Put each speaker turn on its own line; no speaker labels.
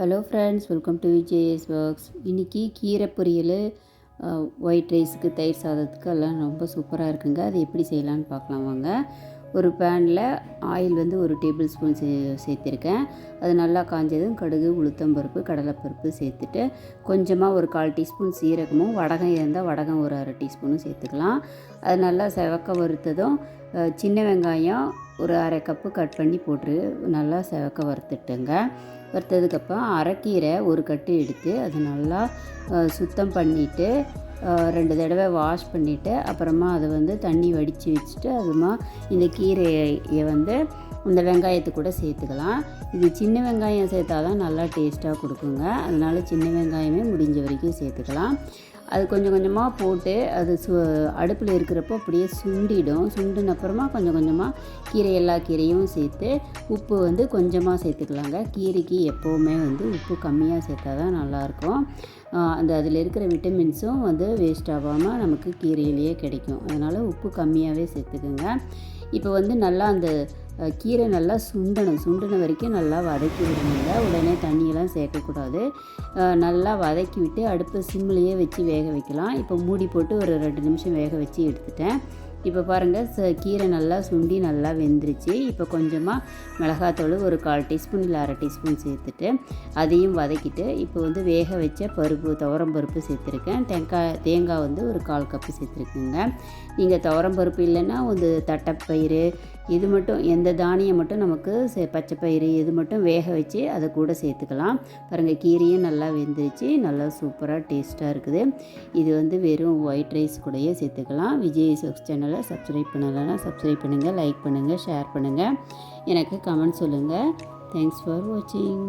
Hello friends welcome to V J S works இன்றைக்கி கீரை பொரியல் ஒயிட் ரைஸுக்கு தயிர் சாதத்துக்கு எல்லாம் ரொம்ப சூப்பராக இருக்குங்க. அது எப்படி செய்யலான்னு பார்க்கலாம் வாங்க. ஒரு பேனில் ஆயில் வந்து ஒரு டேபிள் ஸ்பூன் சே சேர்த்துருக்கேன். அது நல்லா காஞ்சதும் கடுகு உளுத்தம்பருப்பு கடலைப்பருப்பு சேர்த்துட்டு கொஞ்சமாக ஒரு கால் டீஸ்பூன் சீரகமும் வடகம் இருந்தால் வடகம் ஒரு அரை டீஸ்பூனும் சேர்த்துக்கலாம். அது நல்லா செவக்க வறுத்ததும் சின்ன வெங்காயம் ஒரு அரை கப்பு கட் பண்ணி போட்டு நல்லா செவக்க வறுத்துட்டுங்க. வறுத்ததுக்கப்புறம் அரைக்கீரை ஒரு கட்டு எடுத்து அது நல்லா சுத்தம் பண்ணிவிட்டு ரெண்டு தடவை வாஷ் பண்ணிவிட்டு அப்புறமா அதை வந்து தண்ணி வடித்து வச்சுட்டு அதுமா இந்த கீரையை வந்து இந்த வெங்காயத்தை கூட சேர்த்துக்கலாம். இது சின்ன வெங்காயம் சேர்த்தா தான் நல்லா டேஸ்ட்டாக கொடுக்குங்க. அதனால் சின்ன வெங்காயமே முடிஞ்ச வரைக்கும் சேர்த்துக்கலாம். அது கொஞ்சம் கொஞ்சமாக போட்டு அது சு அடுப்பில் இருக்கிறப்போ அப்படியே சுண்டிடும். சுண்டின அப்புறமா கொஞ்சம் கொஞ்சமாக கீரை எல்லா கீரையும் சேர்த்து உப்பு வந்து கொஞ்சமாக சேர்த்துக்கலாங்க. கீரைக்கு எப்போவுமே வந்து உப்பு கம்மியாக சேர்த்தா தான் நல்லாயிருக்கும். அந்த அதில் இருக்கிற விட்டமின்ஸும் வந்து வேஸ்ட் ஆகாமல் நமக்கு கீரையிலேயே கிடைக்கும். அதனால் உப்பு கம்மியாகவே சேர்த்துக்குங்க. இப்போ வந்து நல்லா அந்த கீரை நல்லா சுண்டணும். சுண்டின வரைக்கும் நல்லா வதக்கி விடுங்க. உடனே தண்ணியெல்லாம் சேர்க்கக்கூடாது. நல்லா வதக்கி விட்டு அடுப்பு சிம்லேயே வச்சு வேக வைக்கலாம். இப்போ மூடி போட்டு ஒரு ரெண்டு நிமிஷம் வேக வச்சு எடுத்துட்டேன். இப்போ பாருங்கள் ச கீரை நல்லா சுண்டி நல்லா வெந்துருச்சு. இப்போ கொஞ்சமாக மிளகாத்தூள் ஒரு கால் டீஸ்பூன் இல்லை அரை டீஸ்பூன் சேர்த்துட்டு அதையும் வதக்கிட்டு இப்போ வந்து வேக வச்ச பருப்பு துவரம் பருப்பு சேர்த்துருக்கேன். தேங்காய் தேங்காய் வந்து ஒரு கால் கப்பு சேர்த்துருக்குங்க. நீங்கள் துவரம் பருப்பு இல்லைன்னா வந்து தட்டைப்பயிறு இது மட்டும் எந்த தானியம் மட்டும் நமக்கு சே பச்சைப்பயிறு இது மட்டும் வேக வச்சு அதை கூட சேர்த்துக்கலாம். பாருங்கள் கீரையும் நல்லா வெந்துருச்சு. நல்லா சூப்பராக டேஸ்ட்டாக இருக்குது. இது வந்து வெறும் ஒயிட் ரைஸ் கூடயே சேர்த்துக்கலாம். விஜய் சொக்ஸ் சேனலை சப்ஸ்கிரைப் பண்ணலைன்னா சப்ஸ்கிரைப் பண்ணுங்கள் லைக் பண்ணுங்கள் ஷேர் பண்ணுங்கள் எனக்கு கமெண்ட் சொல்லுங்கள் தேங்க்ஸ் ஃபார் வாட்சிங்